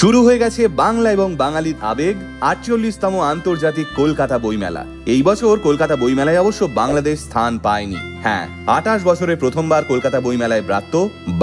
শুরু হয়ে গেছে বাংলা এবং বাঙালির আবেগ আটচল্লিশতম আন্তর্জাতিক কলকাতা বইমেলা। এই বছর কলকাতা বইমেলায় অবশ্য বাংলাদেশ স্থান পায়নি। হ্যাঁ আঠাশ বছরে প্রথমবার কলকাতা বইমেলায় ব্রাত্য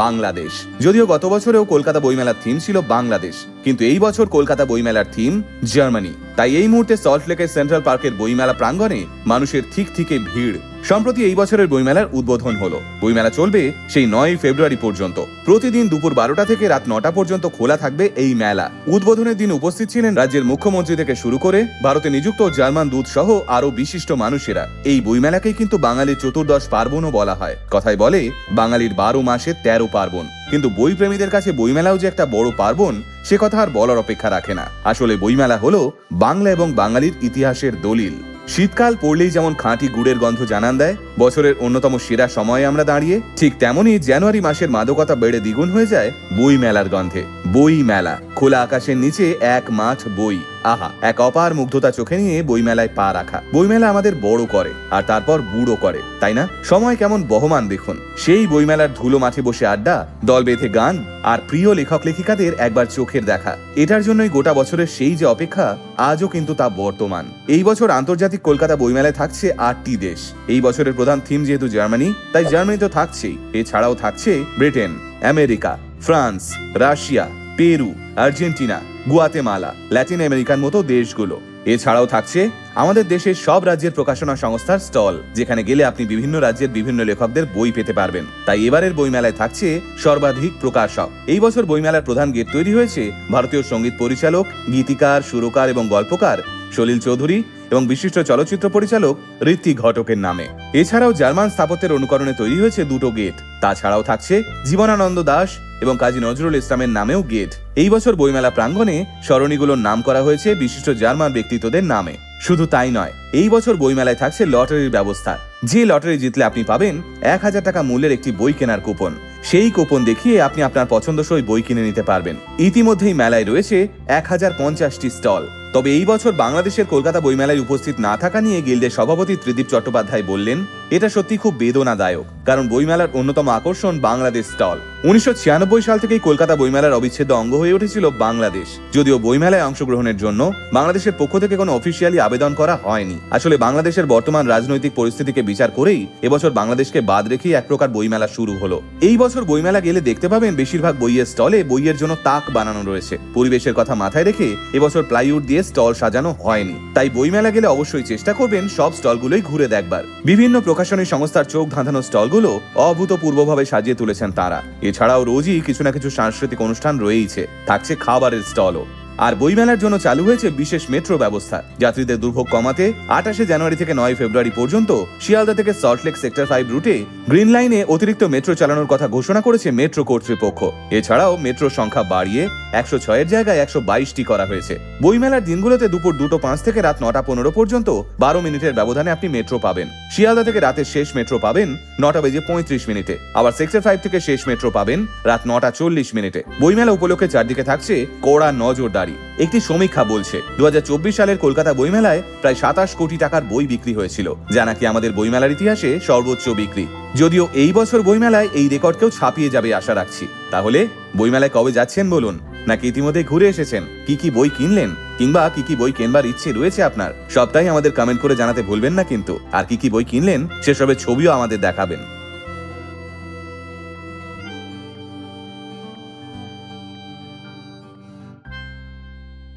বাংলাদেশ। যদিও গত বছরেও কলকাতা বইমেলার থিম ছিল বাংলাদেশ, কিন্তু এই বছর কলকাতা বইমেলার থিম জার্মানি। তাই এই মুহূর্তে সল্টলেকের সেন্ট্রাল পার্কের বইমেলা প্রাঙ্গণে মানুষের ঠিক থেকে ভিড়। সম্প্রতি এই বছরের বইমেলার উদ্বোধন হলো। বইমেলা চলবে সেই নয় ফেব্রুয়ারি পর্যন্ত। প্রতিদিন দুপুর বারোটা থেকে রাত নটা পর্যন্ত খোলা থাকবে এই মেলা। উদ্বোধনের দিন উপস্থিত ছিলেন রাজ্যের মুখ্যমন্ত্রী থেকে শুরু করে ভারতে নিযুক্ত জার্মান দূত সহ আরও বিশিষ্ট মানুষেরা। এই বইমেলাকেই কিন্তু বাঙালির চতুর্দশ পার্বণও বলা হয়। কথায় বলে, বাঙালির বারো মাসে তেরো পার্বণ। কিন্তু বই প্রেমীদের কাছে বইমেলাও যে একটা বড় পার্বণ, সে কথা আর বলার অপেক্ষা রাখে না। আসলে বইমেলা হলো বাংলা এবং বাঙালির ইতিহাসের দলিল। শীতকাল পড়লেই যেমন খাঁটি গুড়ের গন্ধ জানান দেয়, বছরের অন্যতম সেরা সময়ে আমরা দাঁড়িয়ে, ঠিক তেমনই জানুয়ারি মাসের মাদকতা বেড়ে দ্বিগুণ হয়ে যায় বই মেলার গন্ধে। বই মেলা, খোলা আকাশের নিচে এক মাঠ বই। আহা, এক অপার মুগ্ধতা চোখে নিয়ে বইমেলায় পা রাখা। বইমেলা আমাদের বড় করে, আর তারপর বুড়ো করে, তাই না? সময় কেমন বহমান দেখুন। সেই বইমেলার ধুলো মাঠে বসে আড্ডা, দল বেঁধে গান, আর প্রিয় লেখক লেখিকাদের একবার চোখের দেখা। এটার জন্যই গোটা বছরের সেই যে অপেক্ষা, আজও কিন্তু তা বর্তমান। এই বছর আন্তর্জাতিক কলকাতা বইমেলায় থাকছে আটটি দেশ। এই বছরের প্রধান থিম যেহেতু জার্মানি, তাই জার্মানি তো থাকছেই। এছাড়াও থাকছে Britain, America, France, Russia Peru, Argentina, Guatemala, Latin America মতো দেশগুলো। এছাড়াও থাকছে আমাদের দেশের সব রাজ্যের প্রকাশনা সংস্থার স্টল, যেখানে গেলে আপনি বিভিন্ন রাজ্যের বিভিন্ন লেখকদের বই পেতে পারবেন। তাই এবারের বইমেলায় থাকছে সর্বাধিক প্রকাশক। এই বছর বইমেলার প্রধান গেট তৈরি হয়েছে ভারতীয় সংগীত পরিচালক, গীতিকার, সুরকার এবং গল্পকার সলিল চৌধুরী এবং বিশিষ্ট চলচ্চিত্র পরিচালক ঋত্বিক ঘটকের নামে। এছাড়াও জার্মান স্থাপত্যের অনুকরণে তৈরি হয়েছে দুটো গেট। তাছাড়াও থাকছে জীবনানন্দ দাস এবং কাজী নজরুল ইসলামের নামেও গেট। এই বছর বইমেলা প্রাঙ্গণে সরণিগুলোর নাম করা হয়েছে বিশিষ্ট জার্মান ব্যক্তিত্বদের নামে। শুধু তাই নয়, এই বছর বইমেলায় থাকছে লটারির ব্যবস্থা। যে লটারি জিতলে আপনি পাবেন এক হাজার টাকা মূল্যের একটি বই কেনার কুপন। সেই কুপন দেখিয়ে আপনি আপনার পছন্দসই বই কিনে নিতে পারবেন। ইতিমধ্যেই মেলায় রয়েছে এক হাজার পঞ্চাশটি স্টল। তবে এই বছর বাংলাদেশের কলকাতা বইমেলায় উপস্থিত না থাকা নিয়ে গিল্ডের সভাপতি ত্রিদীপ চট্টোপাধ্যায় বললেন, এটা সত্যি খুব বেদনাদায়ক, কারণ বইমেলার অন্যতম আকর্ষণ বাংলাদেশ স্টল। উনিশশো ছিয়ানব্বই সাল থেকেই কলকাতা বইমেলার অবিচ্ছেদ্য অঙ্গ হয়ে উঠেছিল বাংলাদেশ। যদিও বইমেলায় অংশগ্রহণের জন্য বাংলাদেশের পক্ষ থেকে কোনো অফিসিয়ালি আবেদন করা হয়নি। আসলে বাংলাদেশের বর্তমান রাজনৈতিক পরিস্থিতিকে বিচার করেই এবছর বাংলাদেশকে বাদ রেখেই এক প্রকার বইমেলা শুরু হলো। এই বছর বইমেলা গেলে দেখতে পাবেন, বেশিরভাগ বইয়ের স্টলে বইয়ের জন্য তাক বানানো রয়েছে। পরিবেশের কথা মাথায় রেখে এবছর প্লাইউড দিয়ে স্টল সাজানো হয়নি। তাই বইমেলা গেলে অবশ্যই চেষ্টা করবেন সব স্টলগুলোই ঘুরে দেখবার। বিভিন্ন প্রকাশনী সংস্থার চোখ ধাঁধানো স্টলগুলো অভূতপূর্বভাবে সাজিয়ে তুলেছেন তারা। এছাড়াও রোজই কিছু না কিছু সাংস্কৃতিক অনুষ্ঠান রয়েইছে। থাকছে খাবারের স্টলও। আর বইমেলার জন্য চালু হয়েছে বিশেষ মেট্রো ব্যবস্থা। যাত্রীদের দুর্ভোগ কমাতে আঠাশে জানুয়ারি থেকে নয় ফেব্রুয়ারি পর্যন্ত শিয়ালদা থেকে সল্টলেক সেক্টর ফাইভ রুটে গ্রিন লাইনে অতিরিক্ত মেট্রো চালানোর কথা ঘোষণা করেছে মেট্রো কর্তৃপক্ষ। এছাড়াও মেট্রোর সংখ্যা বাড়িয়ে একশো ছয়ের জায়গায় একশো বাইশটি করা হয়েছে। বইমেলার দিনগুলোতে দুপুর দুটো পাঁচ থেকে রাত নটা পনেরো পর্যন্ত বারো মিনিটের ব্যবধানে আপনি মেট্রো পাবেন। শিয়ালদা থেকে রাতের শেষ মেট্রো পাবেন নটা বেজে পঁয়ত্রিশ মিনিটে। আবার সেক্টর ফাইভ থেকে শেষ মেট্রো পাবেন রাত নটা চল্লিশ মিনিটে। বইমেলা উপলক্ষে চারদিকে থাকছে কড়া নজরদারি। একটি সমীক্ষা বলছে দু সালের কলকাতা বইমেলায় প্রায় সাতাশ কোটি টাকার বই বিক্রি হয়েছিল। যা নাকি আমাদের বইমেলার ইতিহাসে সর্বোচ্চ বিক্রি। যদিও এই বছর বইমেলায় এই রেকর্ডকেও ছাপিয়ে যাবে আশা রাখছি। তাহলে বইমেলায় কবে যাচ্ছেন বলুন? নাকি ইতিমধ্যে ঘুরে এসেছেন? কি কি বই কিনলেন? কিংবা কি কি বই কেনবার ইচ্ছে রয়েছে আপনার? সবটাই আমাদের কমেন্ট করে জানাতে ভুলবেন না কিন্তু। আর কি কি বই কিনলেন, সেসবের ছবিও আমাদের দেখাবেন।